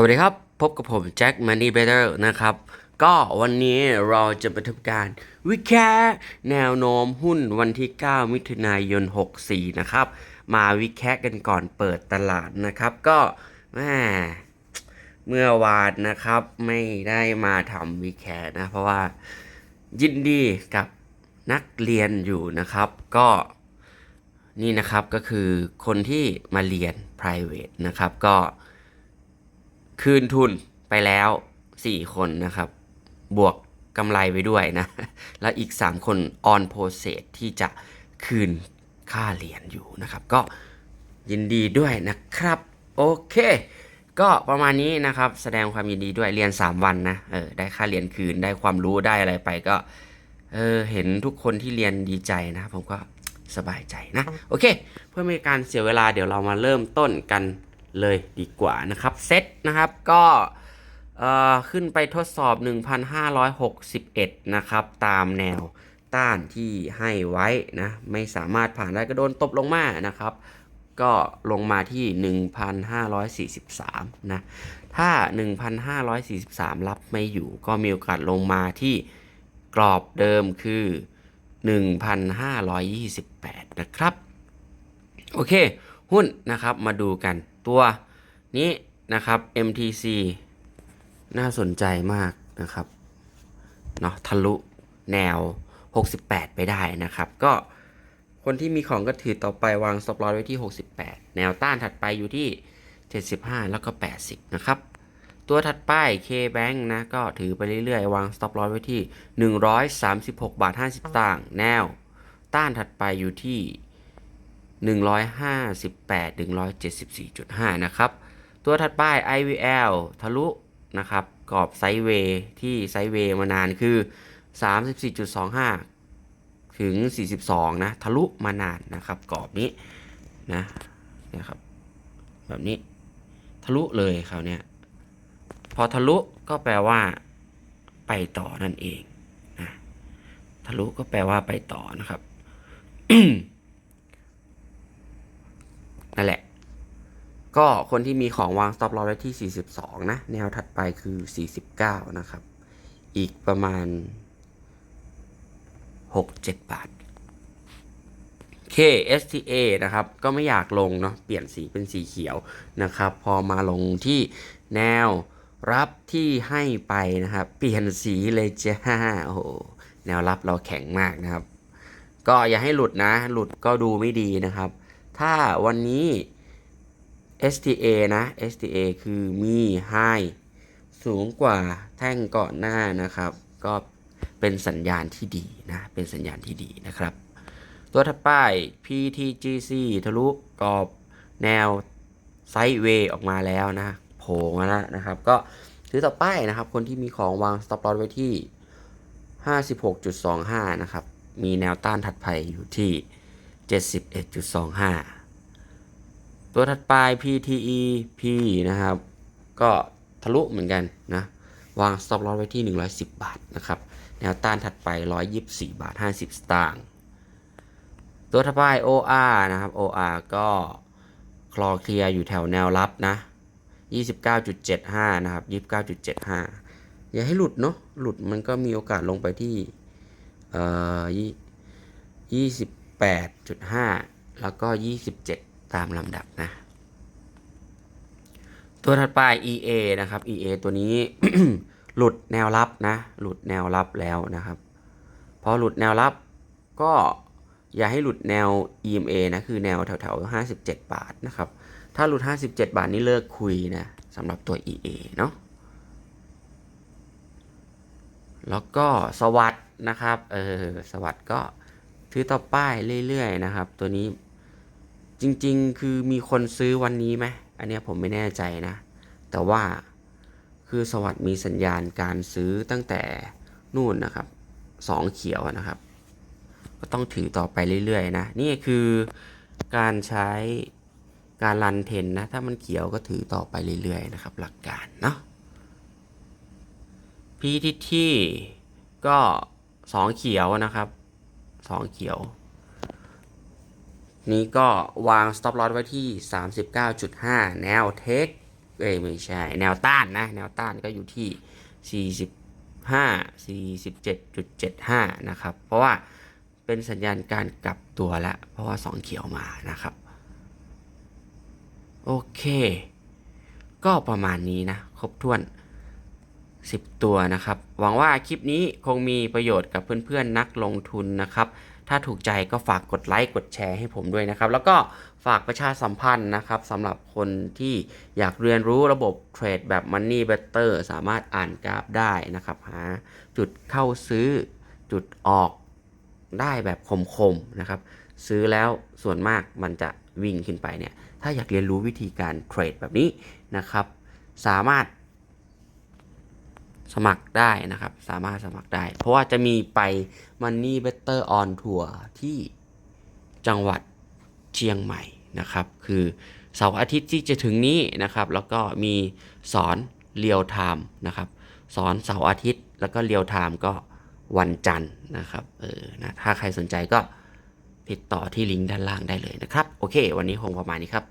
สวัสดีครับ พบกับผมแจ็คมันนี่เบเตอร์นะครับ ก็วันนี้เราจะมาทำการวิแคราะห์แนวโน้มหุ้นวันที่ 9 มิถุนายน 64 นะครับ มาวิแคราะห์กันก่อนเปิดตลาดนะครับ ก็แม่เมื่อวานนะครับไม่ได้มาทำวิแคราะห์นะ เพราะว่ายินดีกับนักเรียนอยู่นะครับ ก็นี่นะครับก็คือคนที่มาเรียน private นะครับก็ คืนทุนไปแล้ว 4 คนนะครับ บวกกำไรไปด้วยนะ แล้วอีก 3 คน on process ที่จะคืนค่าเหรียญอยู่นะครับ ก็ยินดีด้วยนะครับ โอเค ก็ประมาณนี้นะครับ แสดงความยินดีด้วยเรียน 3 วันนะเออได้ค่าเหรียญคืนได้ความรู้ได้อะไรไปก็เออเห็นทุกคนที่เรียนดีใจนะผมก็สบายใจนะ โอเค เพื่อไม่ให้การเสียเวลาเดี๋ยวเรามาเริ่มต้นกัน เลยดีกว่านะครับเซตนะครับก็ขึ้นไปทดสอบ 1,561 นะครับ ตามแนวต้านที่ให้ไว้นะ ไม่สามารถผ่านได้ก็โดนตบลงมานะครับ ก็ลงมาที่ 1,543 นะ ถ้า 1,543 รับไม่อยู่ก็มีโอกาสลงมาที่กรอบเดิมคือ 1,528 นะครับ โอเค หุ้นนะครับมาดูกัน ตัวนี้นะครับ MTC น่าสนใจมากนะครับเนาะทะลุแนว 68 ไปได้นะครับ ก็คนที่มีของก็ถือต่อไปวาง stop loss ไว้ที่ 68 แนวต้านถัดไปอยู่ที่ 75 แล้วก็ 80 นะครับ ตัวถัดไป K-Bank นะก็ถือไปเรื่อยๆ วาง stop loss ไว้ที่ 136 บาท 50สตาง แนว ต้านถัดไปอยู่ที่ 158 174.5 นะครับ ตัวถัดไป IVL ทะลุนะครับกรอบไซด์เวย์ที่ไซด์เวย์มานานคือ 34.25 ถึง 42 นะ ทะลุมานานนะครับกรอบนี้นะนะครับแบบนี้ทะลุเลยคราวเนี้ยพอทะลุก็แปลว่าไปต่อนั่นเองนะทะลุก็แปลว่าไปต่อนะครับ นั่นแหละ ก็คนที่มีของวาง stop loss ไว้ที่ 42 นะ แนวถัดไปคือ 49 นะครับ อีกประมาณ 6-7 บาท KSTA นะครับ ก็ไม่อยากลงเนาะเปลี่ยนสีเป็นสีเขียวนะครับ พอมาลงที่แนวรับที่ให้ไปนะครับ เปลี่ยนสีเลยจ้าโอ้โหแนวรับเราแข็งมากนะครับ ก็อย่าให้หลุดนะ หลุดก็ดูไม่ดีนะครับ ถ้าวันนี้ STA นะ STA คือมี High สูงกว่าแท่งก่อนหน้านะครับ ก็เป็นสัญญาณที่ดีนะ เป็นสัญญาณที่ดีนะครับ ตัวถัดไป PTGC ทะลุกรอบแนวไซด์เวย์ออกมาแล้วนะโผล่มาแล้วนะครับ ก็ถือต่อไปนะครับ คนที่มีของวาง stop loss ไว้ที่ 56.25 นะครับ มีแนวต้านถัดไปอยู่ที่ 71.25 ตัวถัดไป PTE P นะครับ ก็ทะลุเหมือนกันนะ วาง stop loss ไว้ที่ 110 บาทนะครับ แนวต้านถัดไป 124 บาท 50 สตางค์ ตัวถัดไป OR นะครับ OR ก็คลอเคลียร์อยู่แถวแนวรับนะ 29.75 นะครับ 29.75 อย่าให้หลุดเนาะ หลุดมันก็มีโอกาสลงไปที่ เอ่อยี่สิบ แปดจุดห้าแล้วก็ยี่สิบเจ็ดตามลำดับนะ ตัวถัดไป EA นะครับ EA ตัวนี้ หลุดแนวรับนะ หลุดแนวรับแล้วนะครับพอหลุดแนวรับก็อย่าให้หลุดแนว EMA นะคือแนวแถวๆ 57 บาทนะครับ ถ้าหลุด 57 บาทนี่เลิกคุยนะสำหรับตัว EA เนาะแล้วก็สวัสดนะครับ เออ สวัสดก็ ถือต่อป้ายเรื่อยๆนะครับ ตัวนี้จริงๆ คือมีคนซื้อวันนี้ไหมอันนี้ผมไม่แน่ใจนะ แต่ว่าคือสวัสดมีสัญญาณการซื้อตั้งแต่นู่นนะครับสองเขียวนะครับ ก็ต้องถือต่อไปเรื่อยๆนะ นี่คือการใช้การรันเทนนะ ถ้ามันเขียวก็ถือต่อไปเรื่อยๆนะครับ หลักการเนาะพีทิที่ก็สองเขียวนะครับ สองเขียว นี้ก็วาง stop loss ไว้ที่ 39.5 แนวเทคเอ้ยไม่ใช่ แนวต้านนะ แนวต้านก็อยู่ที่ 45 47.75 นะครับ เพราะว่าเป็นสัญญาณการกลับตัวแล้ว เพราะว่า 2 เขียวมานะครับ โอเค ก็ประมาณนี้นะ ครบถ้วน 10 ตัวนะครับ หวังว่าคลิปนี้คงมีประโยชน์กับเพื่อนๆนักลงทุนนะครับ ถ้าถูกใจก็ฝากกดไลค์กดแชร์ให้ผมด้วยนะครับ แล้วก็ฝากประชาสัมพันธ์นะครับสำหรับคนที่อยากเรียนรู้ระบบเทรดแบบ Money Better สามารถอ่านกราฟได้นะครับหาจุดเข้าซื้อจุดออกได้แบบคมๆนะครับ ซื้อแล้วส่วนมากมันจะวิ่งขึ้นไปเนี่ยถ้าอยากเรียนรู้วิธีการเทรดแบบนี้นะครับ สามารถ สมัครได้นะครับ สามารถสมัครได้ เพราะว่าจะมีไป Money Better on Tour ที่จังหวัดเชียงใหม่นะครับ คือเสาร์อาทิตย์ที่จะถึงนี้นะครับ แล้วก็มีสอนเรียลไทม์นะครับ สอนเสาร์อาทิตย์แล้วก็เรียลไทม์ก็วันจันทร์นะครับ เออนะถ้าใครสนใจก็ติดต่อที่ลิงก์ด้านล่างได้เลยนะครับ โอเค วันนี้คงประมาณนี้ครับ